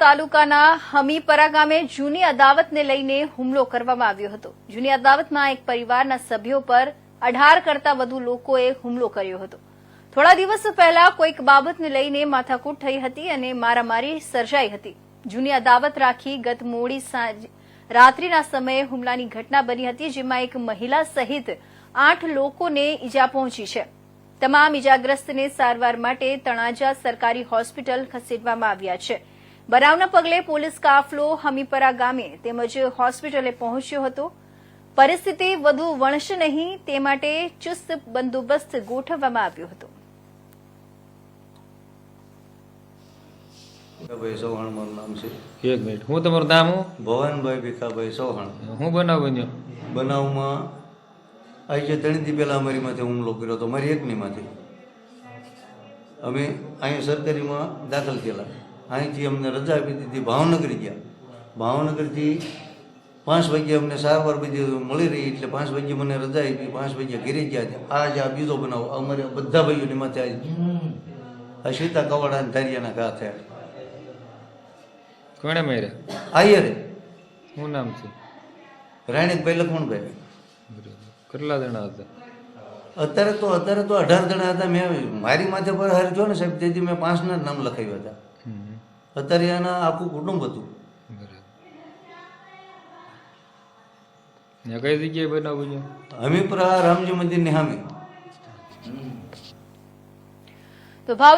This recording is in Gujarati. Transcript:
તાલુકાના હમીપરા ગામે જૂની અદાવતને લઈને હુમલો કરવામાં આવ્યો હતો. જૂની અદાવતમાં એક પરિવારના સભ્યો પર અઢાર કરતા વધુ લોકોએ હુમલો કર્યો હતો. થોડા દિવસ પહેલા કોઈક બાબતને લઈને માથાકૂટ થઈ હતી અને મારામારી સર્જાઈ હતી. જૂની અદાવત રાખી ગત મોડી સાંજ રાત્રિના સમયે હુમલાની ઘટના બની હતી, જેમાં એક મહિલા સહિત આઠ લોકોને ઈજા પહોંચી છે. તમામ ઈજાગ્રસ્તને સારવાર માટે તણાજા સરકારી હોસ્પિટલ ખસેડવામાં આવ્યા છે. બનાવના પગલે પોલીસ કાફલો હમીપરા ગામે તેમજ હોસ્પિટલે પહોંચ્યો હતો. પરિસ્થિતિ વધુ વણશે નહીં તે માટે ચુસ્ત બંદોબસ્ત ગોઠવવામાં આવ્યો હતો. ભીખાભાઈ ચૌહાણ મારું નામ છે. એક મિનિટ. હું તમારું નામ હું? ભવનભાઈ ભીખાભાઈ ચૌહાણ હું બનાવ બન્યો બનાવમાં આજે ત્રણ દી પહેલાં અમારી માથે હુમલો કર્યો હતો મારી એકની માથે અમે અહીંયા સરકારીમાં દાખલ થયેલા. અહીંથી અમને રજા આપી દીધી ભાવનગર ગયા. ભાવનગરથી પાંચ વાગ્યે અમને સારવાર બધી મળી રહી એટલે પાંચ વાગ્યે મને રજા આપી પાંચ વાગે ઘરે ગયા આજે આ બીજો બનાવો અમારે બધા ભાઈઓની માથે આવી આ સીતા કવાડા અને ધારિયાના ઘા થયા. કોણે માર્યા? આયરે. શું નામ છે? રાણીકભાઈ લખમણભાઈ. કેટલા જણા હતા? અત્યારે તો અત્યારે તો અઢાર જણા હતા. મેં મારી માથે પર હાર જો ને સાહેબ તેથી મેં પાંચના નામ લખાવ્યા હતા. અત્યારે એના આખું કુટુંબ હતું. કઈ જગ્યાએ બનાવ બન્યો હમીપુરા રામજી મંદિરની સામે. તો ભાવનગર